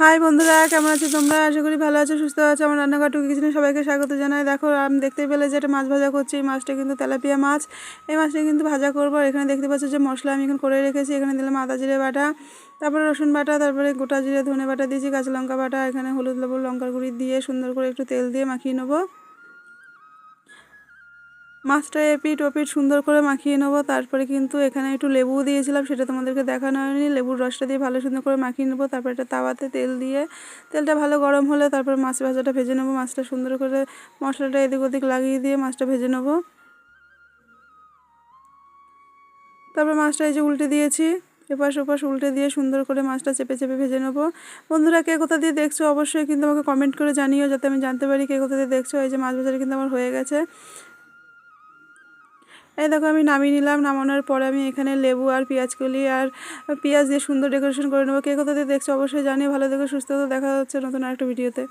High বন্ধুরা, কেমন আছো তোমরা? আশা করি ভালো আছো, সুস্থ আছো। আমার রান্নাঘর টুকি কিছু সবাইকে স্বাগত জানাই। দেখো, আমি দেখতে পেলে যে একটা মাছ ভাজা করছি। এই মাছটা কিন্তু তেলাপিয়া মাছ। এই মাছটা কিন্তু ভাজা করব। এখানে দেখতে পাচ্ছ যে মশলা আমি এখন করে রেখেছি। এখানে দিলাম আদা জিরে বাটা, তারপরে রসুন বাটা, তারপরে গোটা জিরে ধনে বাটা দিয়েছি, কাঁচা লঙ্কা বাটা। এখানে হলুদ লবণ, লঙ্কার গুঁড়ি দিয়ে সুন্দর করে একটু তেল দিয়ে মাখিয়ে নেব। মাছটা এপিট ওপিট সুন্দর করে মাখিয়ে নেব। তারপরে কিন্তু এখানে একটু লেবু দিয়েছিলাম, সেটা তোমাদেরকে দেখানো হয়নি। লেবুর রসটা দিয়ে ভালো সুন্দর করে মাখিয়ে নেব। তারপর একটা তাওয়াতে তেল দিয়ে, তেলটা ভালো গরম হলে তারপর মাছ ভাজাটা ভেজে নেব। মাছটা সুন্দর করে মশলাটা এদিক ওদিক লাগিয়ে দিয়ে মাছটা ভেজে নেব। তারপর মাছটা এই যে উল্টে দিয়েছি, এপাশ ওপাশ উল্টে দিয়ে সুন্দর করে মাছটা চেপে চেপে ভেজে নেব। বন্ধুরা, কে কোথা দিয়ে দেখছ অবশ্যই কিন্তু আমাকে কমেন্ট করে জানিও, যাতে আমি জানতে পারি কে কোথা দিয়ে দেখছ। এই যে মাছ ভাজাটা কিন্তু আমার হয়ে গেছে। এই দেখো, আমি নামিয়ে নিলাম, নামানোর পরে আমি এখানে লেবু আর পেঁয়াজ কলি আর পেঁয়াজ দিয়ে সুন্দর ডেকোরেশন করে নেব। কে কথা দেখছ অবশ্যই জানিয়ে ভালো দেখে সুস্থ দেখা যাচ্ছে নতুন আরেকটা ভিডিওতে